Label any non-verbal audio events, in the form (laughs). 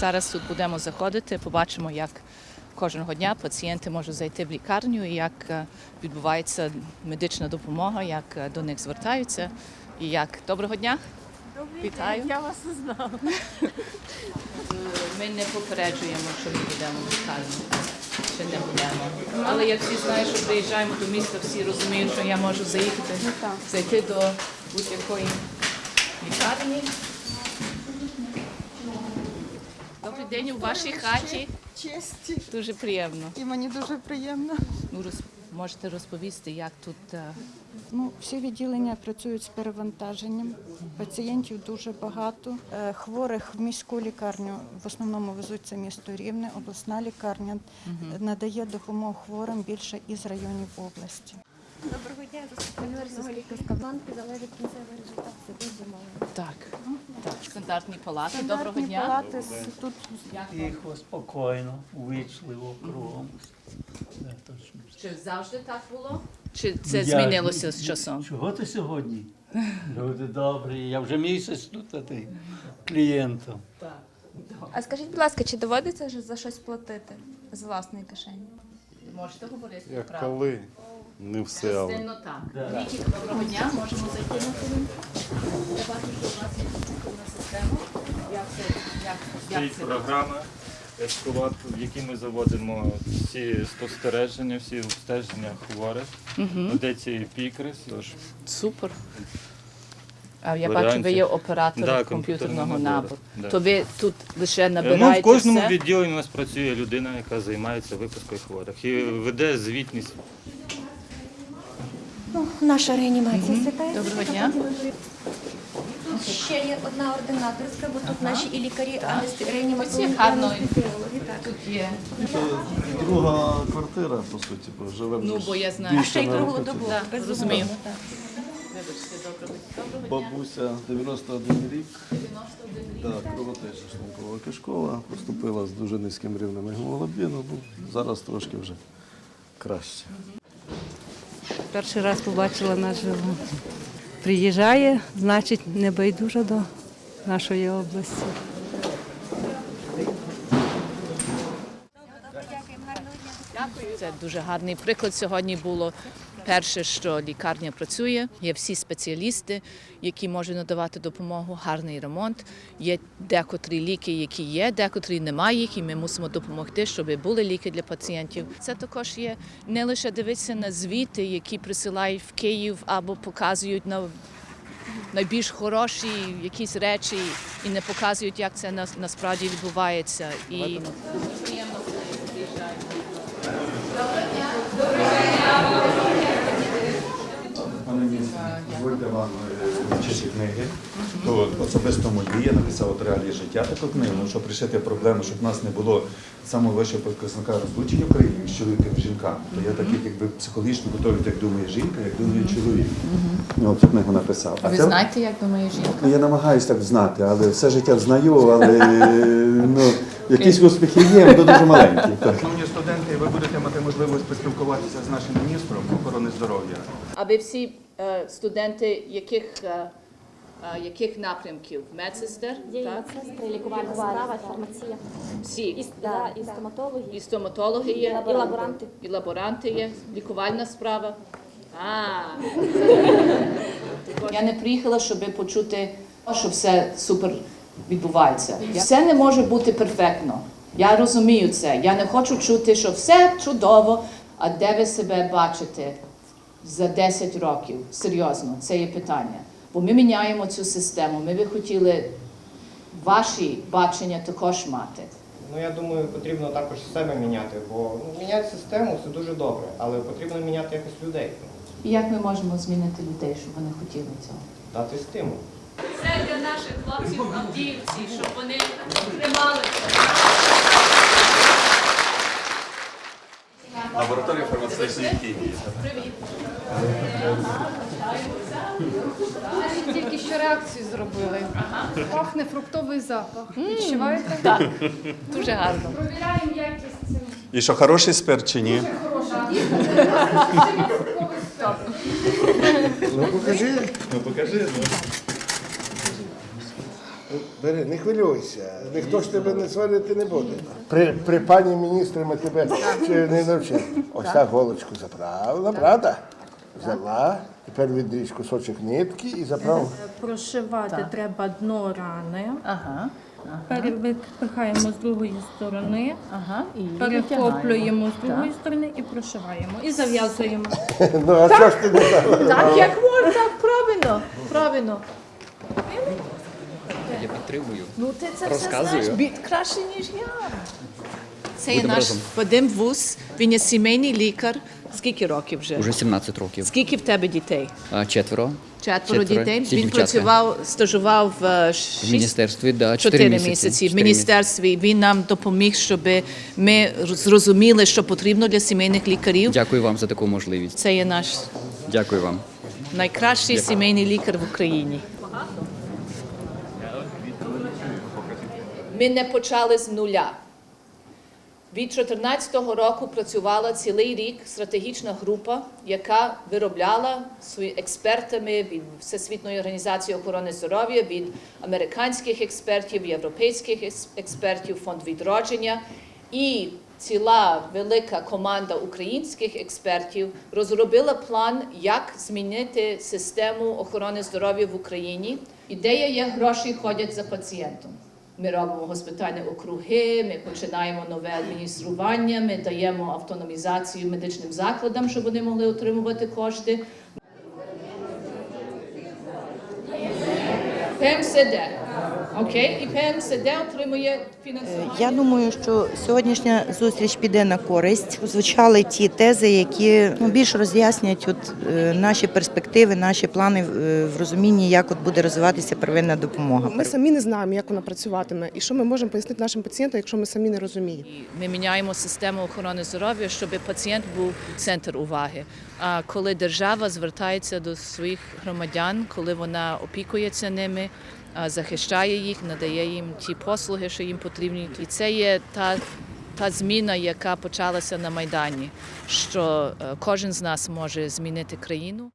Зараз тут будемо заходити, побачимо, як кожного дня пацієнти можуть зайти в лікарню як е, відбувається медична допомога, як е, до них звертаються. І як доброго дня. Вітаю. Я вас знала. Ми не попереджуємо, що ми будемо в лікарні. Ще не будемо. Але як всі знають, що приїжджаємо до міста, всі розуміють, що я можу заїхати, зайти до будь-якої лікарні. Добрий день у вашій хаті. Честі. Дуже приємно. І мені дуже приємно. Ну, роз... Можете розповісти, як тут е, Ну, всі відділення працюють з перевантаженням. Пацієнтів дуже багато. Е, Хворих в міську лікарню в основному везуть це місто Рівне. Обласна лікарня надає допомогу хворим більше із районів області. Доброго дня, заступник університетського лікарського планки залежить кінцевий результат. Це дуже мало. так. так. Стандартні палати. Доброго дня. палати тут Тихо, спокійно, увічливо, кругом. Да, точно. Чи завжди так було? Чи це Я- змінилося з часом? Чого ти сьогодні? (laughs) Люди добрі, я вже місяць тут а ти клієнтом. Так. А скажіть, будь ласка, чи доводиться ж за щось платити з власної кишені? Можете говорити Як правду? коли? Не все, але. Так. Вікі, доброго дня, можемо зайти на. Я бачу, що у вас є комп'ютерна система. Як це, як, як Стоїть це? програма в якій ми заводимо всі спостереження, всі обстеження хворих. Ведеться і пікрис, тож Супер. А я бачу, ви є оператор Да, комп'ютерного комп'ютерного набору. набору, да. То ви тут лише ну, набираєте в кожному все? відділенні у нас працює людина, яка займається випускою хворих і веде звітність. Наша реанімація mm Доброго дня. Ще є одна ординаторська, бо тут наші і лікарі, реаніматологи, гарно. Тут є. Друга квартира, по суті, бо живемо. Ну, бо я знаю. більше Ще й на круглу добу, Да, без розумію. Вибачте, доброго, дня. Бабуся 91 рік, 91 рік. да, кровотеча шлункова кишкова, поступила з дуже низьким рівнем гемоглобіну. Ну, зараз трошки вже краще. Перший раз побачила наживо. Приїжджає, значить, не байдужа до нашої області. Це дуже гарний приклад сьогодні було. Перше, що лікарня працює, є всі спеціалісти, які можуть надавати допомогу, гарний ремонт. Є декотрі ліки, які є, декотрі немає їх, і ми мусимо допомогти, щоб були ліки для пацієнтів. Це також є не лише дивитися на звіти, які присилають в Київ або показують на найбільш хороші якісь речі і не показують, як це нас- насправді відбувається. І приємно, приїжджають. Дозвольте вам е, вчити книги. То особисто мої, я написав от реалії життя таку книгу, щоб рішити проблему, щоб в нас не було самого вищого показника розлучення в Україні між чоловіком і жінками. То я такий якби психологічно готовий, як думає жінка, як думає чоловік. Ну, от цю книгу написав. А ви це- знаєте, як думає жінка? Ну, я намагаюся так знати, але все життя знаю, але ну, якісь успіхи є, але дуже маленькі. Так. (laughs) Шановні студенти, ви будете мати можливість поспілкуватися з нашим міністром охорони здоров'я. А ви всі е, студенти яких, е, е, яких напрямків? Медсестер? Є Так? і лікувальна справа, фармація, Всі. і, да, і стоматологи. І стоматологи є, І лаборанти. і лаборанти є, лікувальна справа. А. (laughs) Я не приїхала, щоб почути, що все супер відбувається. Все не може бути перфектно. Я розумію це. Я не хочу чути, що все чудово, а де ви себе бачите за 10 років? Серйозно, це є питання. Бо ми міняємо цю систему. Ми би хотіли ваші бачення також мати. Ну я думаю, потрібно також себе міняти, бо ну, міняти систему це дуже добре, але потрібно міняти якось людей, І як ми можемо змінити людей, щоб вони хотіли цього? дати стимул. Це для наших хлопців авдіївці, щоб вони трималися. Лабораторія фармацевтичної хімії. Привіт. Тільки що реакцію зробили. Пахне фруктовий запах. Відчуваєте? Так, дуже гарно. Провіряємо якість І що хороший спирт чи ні? Ну покажи. Ну покажи. Ну. Бери, не хвилюйся. Ніхто ж тебе не сварити не буде. При, при пані міністрі ми тебе не навчили. Ось так голочку заправила, правда? Взяла, тепер відріж кусочок нитки і заправила. Прошивати треба дно рани. Ага. Перепихаємо з другої сторони, Ага. І перехоплюємо з другої сторони і прошиваємо. І зав'язуємо. (laughs) Ну, а що ж ти не дала? Так, як можна, так, правильно, правильно. Я підтримую. Ну, ти це Розказую. все знаєш бі- краще, ніж я. Це є наш Вадим Вус, він є сімейний лікар. Скільки років вже? Уже 17 років. Скільки в тебе дітей? А, Четверо. Четверо, Четверо. дітей. Всі він дівчатка. працював, стажував е, В шість міністерстві, да, 4 чотири місяці. місяці в Чотири міністерстві. Він нам допоміг, щоб ми зрозуміли, що потрібно для сімейних лікарів. Дякую вам за таку можливість. Це є наш Дякую вам. найкращий сімейний лікар в Україні. Ми не почали з нуля. Від 2014 року працювала цілий рік стратегічна група, яка виробляла експертами від Всесвітньої організації охорони здоров'я, від американських експертів, європейських експертів, фонд відродження. І ціла велика команда українських експертів розробила план, як змінити систему охорони здоров'я в Україні. Ідея є, гроші ходять за пацієнтом. Ми робимо госпітальні округи, ми починаємо нове адміністрування, ми даємо автономізацію медичним закладам, щоб вони могли отримувати кошти. ПМСД. Окей, і ПМСД отримує фінансування. Я думаю, що сьогоднішня зустріч піде на користь. Звучали ті тези, які ну, більш роз'яснять от, е, наші перспективи, наші плани е, в розумінні, як от буде розвиватися первинна допомога. Ми самі не знаємо, як вона працюватиме, і що ми можемо пояснити нашим пацієнтам, якщо ми самі не розуміємо. Ми міняємо систему охорони здоров'я, щоб пацієнт був центр уваги. А коли держава звертається до своїх громадян, коли вона опікується ними, захищає їх, надає їм ті послуги, що їм потрібні, і це є та. Та зміна, яка почалася на Майдані, що е, кожен з нас може змінити країну.